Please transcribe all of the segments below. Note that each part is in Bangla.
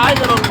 வாழ்கிறோம்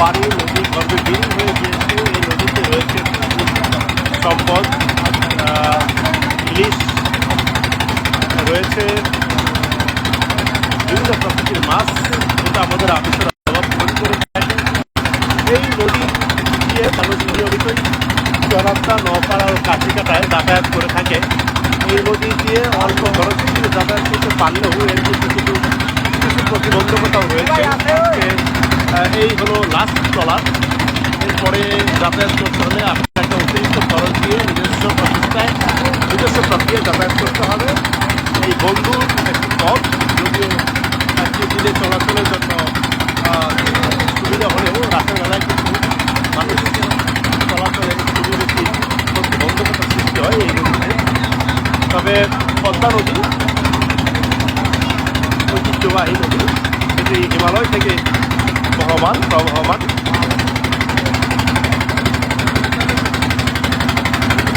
পানি নদী গর্ভে বিলীন হয়ে এই নদীতে রয়েছে সম্পদ। ইলিশ রয়েছে। বিভিন্ন প্রকৃতির মাছ যেটা আমাদের আবিষ্কার অভাব মনে নপাড়া ও কাঠিকাটায় যাতায়াত করে থাকে। এই নদী দিয়ে অল্প খরচে কিন্তু যাতায়াত করতে পারলেও এর কিন্তু কিছু কিছু প্রতিবন্ধকতাও রয়েছে। এই হলো লাস্ট ট্রলার এরপরে যাতায়াত করতে হলে আপনাকে অতিরিক্ত খরচ দিয়ে নিজস্ব প্রচেষ্টায় নিজস্ব প্রক্রিয়ায় যাতায়াত করতে হবে। এই বন্ধু একটু কম, যদিও একটি দিনে চলাচলের জন্য সুবিধা হলেও রাতের বেলায় কিন্তু মানুষের চলাচলে খুবই বেশি প্রতিবন্ধকতার সৃষ্টি হয় এই নদীতে। তবে পদ্মা নদী, ঐতিহ্যবাহী নদী যেটি হিমালয় থেকে বহমান প্রবহমান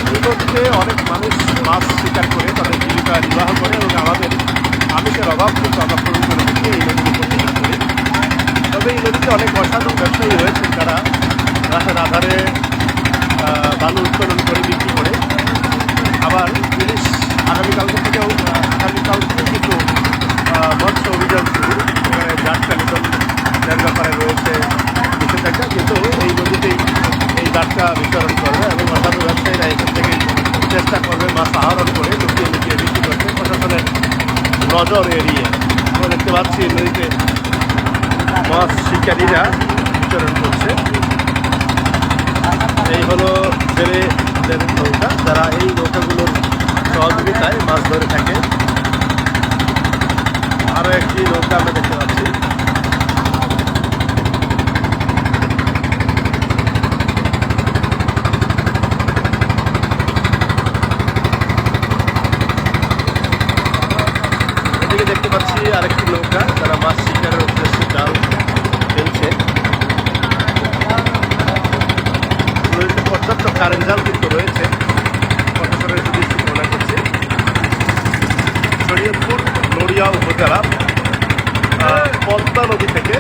এই নদীতে অনেক মানুষ মাছ শিকার করে তাদের জীবিকা নির্বাহ করে এবং আমাদের আমিষের অভাব কিন্তু আমরা পূরণ করে থাকি এই নদীর উপর করি তবে এই নদীতে অনেক অসাধু ব্যবসায়ী রয়েছে তারা রাতের আধারে ব্যাপারে রয়েছে নিষেধাজ্ঞা কিন্তু এই নদীতেই এই যাত্রা বিতরণ করবে এবং অসাধু ব্যবসায়ীরা এখান থেকে চেষ্টা করবে মাছ আহরণ করে লুকিয়ে লুকিয়ে বিক্রি করতে। প্রশাসনের নজর এড়িয়ে আমরা দেখতে পাচ্ছি নদীতে মাছ শিকারীরা বিতরণ করছে। এই হলো জেলেদের নৌকা। যারা এই নৌকাগুলোর সহযোগিতায় মাছ ধরে থাকে। আরও একটি নৌকা আমরা দেখতে পাচ্ছি। এদিকে দেখতে পাচ্ছি আরেকটি নৌকা তারা মাছ শিকারের উদ্দেশ্যে জাল ফেলছে। পর্যাপ্ত কারেন্ট জাল কিন্তু রয়েছে। উপজেলা পদ্মা নদী থেকে